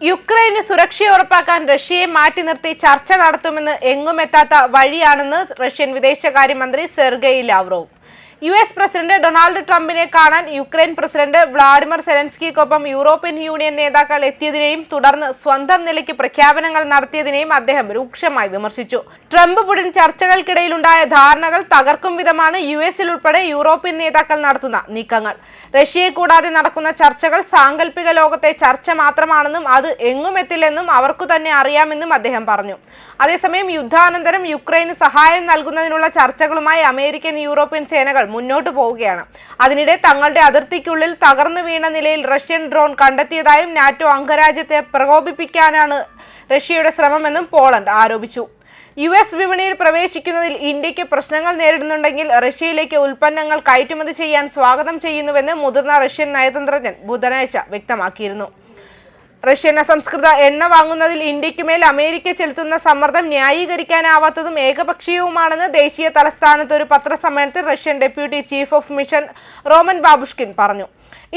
യുക്രൈന് സുരക്ഷ ഉറപ്പാക്കാൻ റഷ്യയെ മാറ്റി നിർത്തി ചർച്ച നടത്തുമെന്ന് എങ്ങുമെത്താത്ത വഴിയാണെന്ന് റഷ്യൻ വിദേശകാര്യമന്ത്രി Sergey Lavrov. U S president Donald ട്രംപിനെ കാണാൻ യുക്രൈൻ പ്രസിഡന്റ് വ്ളാഡിമിർ സെലൻസ്കിക്കൊപ്പം യൂറോപ്യൻ യൂണിയൻ നേതാക്കൾ എത്തിയതിനെയും തുടർന്ന് സ്വന്തം നിലയ്ക്ക് പ്രഖ്യാപനങ്ങൾ നടത്തിയതിനെയും അദ്ദേഹം രൂക്ഷമായി വിമർശിച്ചു. ട്രംപ് പുടിൻ ചർച്ചകൾക്കിടയിലുണ്ടായ ധാരണകൾ തകർക്കും വിധമാണ് യു എസിൽ ഉൾപ്പെടെ യൂറോപ്യൻ നേതാക്കൾ നടത്തുന്ന നീക്കങ്ങൾ. റഷ്യയെ കൂടാതെ നടക്കുന്ന ചർച്ചകൾ സാങ്കല്പിക ലോകത്തെ ചർച്ച മാത്രമാണെന്നും അത് എങ്ങും എത്തില്ലെന്നും അവർക്കു തന്നെ അറിയാമെന്നും അദ്ദേഹം പറഞ്ഞു. അതേസമയം യുദ്ധാനന്തരം യുക്രൈന് സഹായം നൽകുന്നതിനുള്ള ചർച്ചകളുമായി അമേരിക്കൻ യൂറോപ്യൻ സേനകൾ മുന്നോട്ടു പോവുകയാണ്. അതിനിടെ തങ്ങളുടെ അതിർത്തിക്കുള്ളിൽ തകർന്നു വീണ നിലയിൽ റഷ്യൻ ഡ്രോൺ കണ്ടെത്തിയതായും നാറ്റോ അംഗരാജ്യത്തെ പ്രകോപിപ്പിക്കാനാണ് റഷ്യയുടെ ശ്രമമെന്നും പോളണ്ട് ആരോപിച്ചു. യു എസ് വിപണിയിൽ പ്രവേശിക്കുന്നതിൽ ഇന്ത്യയ്ക്ക് പ്രശ്നങ്ങൾ നേരിടുന്നുണ്ടെങ്കിൽ റഷ്യയിലേക്ക് ഉൽപ്പന്നങ്ങൾ കയറ്റുമതി ചെയ്യാൻ സ്വാഗതം ചെയ്യുന്നുവെന്ന് മുതിർന്ന റഷ്യൻ നയതന്ത്രജ്ഞൻ ബുധനാഴ്ച വ്യക്തമാക്കിയിരുന്നു. റഷ്യൻ അസംസ്കൃത എണ്ണ വാങ്ങുന്നതിൽ ഇന്ത്യയ്ക്ക് മേൽ അമേരിക്ക ചെലുത്തുന്ന സമ്മർദ്ദം ന്യായീകരിക്കാനാവാത്തതും ഏകപക്ഷീയവുമാണെന്ന് ദേശീയ തലസ്ഥാനത്ത് ഒരു പത്രസമ്മേളനത്തിൽ Russian deputy chief of mission Roman Babushkin പറഞ്ഞു.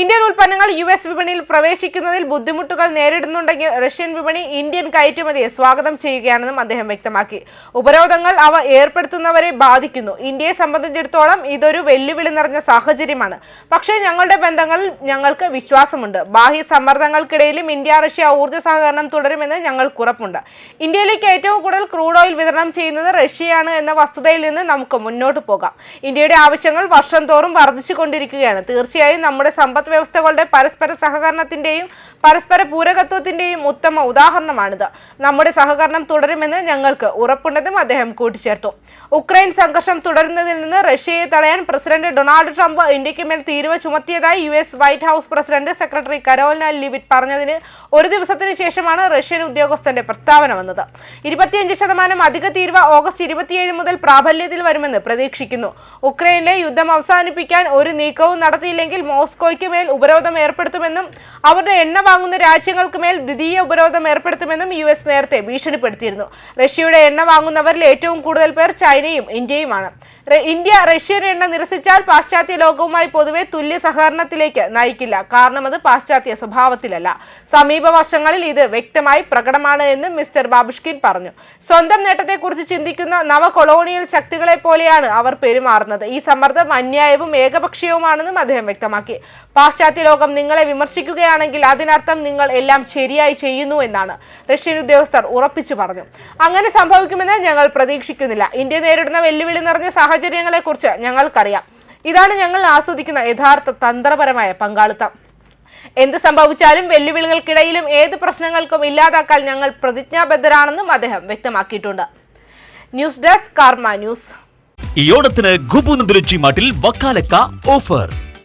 ഇന്ത്യൻ ഉൽപ്പന്നങ്ങൾ യു എസ് വിപണിയിൽ പ്രവേശിക്കുന്നതിൽ ബുദ്ധിമുട്ടുകൾ നേരിടുന്നുണ്ടെങ്കിൽ റഷ്യൻ വിപണി ഇന്ത്യൻ കയറ്റുമതിയെ സ്വാഗതം ചെയ്യുകയാണെന്നും അദ്ദേഹം വ്യക്തമാക്കി. ഉപരോധങ്ങൾ അവ ഏർപ്പെടുത്തുന്നവരെ ബാധിക്കുന്നു. ഇന്ത്യയെ സംബന്ധിച്ചിടത്തോളം ഇതൊരു വെല്ലുവിളി നിറഞ്ഞ സാഹചര്യമാണ്. പക്ഷേ ഞങ്ങളുടെ ബന്ധങ്ങളിൽ ഞങ്ങൾക്ക് വിശ്വാസമുണ്ട്. ബാഹ്യ സമ്മർദ്ദങ്ങൾക്കിടയിലും ഇന്ത്യ റഷ്യ ഊർജ സഹകരണം തുടരുമെന്ന് ഞങ്ങൾക്ക് ഉറപ്പുണ്ട്. ഇന്ത്യയിലേക്ക് ഏറ്റവും കൂടുതൽ ക്രൂഡ് ഓയിൽ വിതരണം ചെയ്യുന്നത് റഷ്യയാണ് എന്ന വസ്തുതയിൽ നിന്ന് നമുക്ക് മുന്നോട്ട് പോകാം. ഇന്ത്യയുടെ ആവശ്യങ്ങൾ വർഷം തോറും വർദ്ധിച്ചുകൊണ്ടിരിക്കുകയാണ് തീർച്ചയായും നമ്മുടെ സമ്പദ് വ്യവസ്ഥകളുടെ പരസ്പര സഹകരണത്തിന്റെയും പരസ്പര പൂരകത്വത്തിന്റെയും ഉത്തമ ഉദാഹരണമാണിത്. നമ്മുടെ സഹകരണം തുടരുമെന്ന് ഞങ്ങൾക്ക് ഉറപ്പുണ്ടെന്നും അദ്ദേഹം കൂട്ടിച്ചേർത്തു. ഉക്രൈൻ സംഘർഷം തുടരുന്നതിൽ നിന്ന് റഷ്യയെ തടയാൻ പ്രസിഡന്റ് ഡൊണാൾഡ് ട്രംപ് ഇന്ത്യയ്ക്ക് മേൽ തീരുവ ചുമത്തിയതായി U S White House president secretary Karoline Leavitt പറഞ്ഞതിന് ഒരു ദിവസത്തിന് ശേഷമാണ് റഷ്യൻ ഉദ്യോഗസ്ഥന്റെ പ്രസ്താവന വന്നത്. ഇരുപത്തിയഞ്ച് ശതമാനം അധിക തീരുവ ഓഗസ്റ്റ് ഇരുപത്തിയേഴ് മുതൽ പ്രാബല്യത്തിൽ വരുമെന്ന് പ്രതീക്ഷിക്കുന്നു. ഉക്രൈനിലെ യുദ്ധം അവസാനിപ്പിക്കാൻ ഒരു നീക്കവും നടത്തിയില്ലെങ്കിൽ മോസ്കോയ്ക്ക് മേൽ ഉപരോധം ഏർപ്പെടുത്തുമെന്നും അവരുടെ എണ്ണ വാങ്ങുന്ന രാജ്യങ്ങൾക്ക് മേൽ ദ്വിതീയ ഉപരോധം ഏർപ്പെടുത്തുമെന്നും യു എസ് നേരത്തെ ഭീഷണിപ്പെടുത്തിയിരുന്നു. റഷ്യയുടെ എണ്ണ വാങ്ങുന്നവരിൽ ഏറ്റവും കൂടുതൽ പേർ ചൈനയും ഇന്ത്യയുമാണ്. ഇന്ത്യ റഷ്യൻ എണ്ണ നിരസിച്ചാൽ പാശ്ചാത്യ ലോകവുമായി പൊതുവെ തുല്യ സഹകരണത്തിലേക്ക് നയിക്കില്ല. കാരണം അത് പാശ്ചാത്യ സ്വഭാവത്തിലല്ല. സമീപ വർഷങ്ങളിൽ ഇത് വ്യക്തമായി പ്രകടമാണ് എന്ന് മിസ്റ്റർ ബാബുഷ്കിൻ പറഞ്ഞു. സ്വന്തം നേട്ടത്തെക്കുറിച്ച് ചിന്തിക്കുന്ന നവ കൊളോണിയൽ ശക്തികളെ പോലെയാണ് അവർ പെരുമാറുന്നത്. ഈ സമ്മർദ്ദം അന്യായവും ഏകപക്ഷീയവുമാണെന്നും അദ്ദേഹം വ്യക്തമാക്കി. പാശ്ചാത്യ ലോകം നിങ്ങളെ വിമർശിക്കുകയാണെങ്കിൽ അതിനർത്ഥം നിങ്ങൾ എല്ലാം ശരിയായി ചെയ്യുന്നു എന്നാണ് റഷ്യൻ ഉദ്യോഗസ്ഥർ ഉറപ്പിച്ചു പറഞ്ഞു. അങ്ങനെ സംഭവിക്കുമെന്ന് ഞങ്ങൾ പ്രതീക്ഷിക്കുന്നില്ല. ഇന്ത്യ നേരിടുന്ന വെല്ലുവിളി നിറഞ്ഞ സാഹചര്യങ്ങളെക്കുറിച്ച് ഞങ്ങൾക്കറിയാം. ഇതാണ് ഞങ്ങൾ ആസ്വദിക്കുന്ന യഥാർത്ഥ തന്ത്രപരമായ പങ്കാളിത്തം. എന്ത് സംഭവിച്ചാലും വെല്ലുവിളികൾക്കിടയിലും ഏത് പ്രശ്നങ്ങൾക്കും ഇല്ലാതാക്കാൻ ഞങ്ങൾ പ്രതിജ്ഞാബദ്ധരാണെന്നും അദ്ദേഹം വ്യക്തമാക്കിയിട്ടുണ്ട്. News desk Karma news. ഈ ഓണത്തിന് ഗുബു നന്ദുരുചി മാട്ടിൽ വക്കാലക്ക ഓഫർ.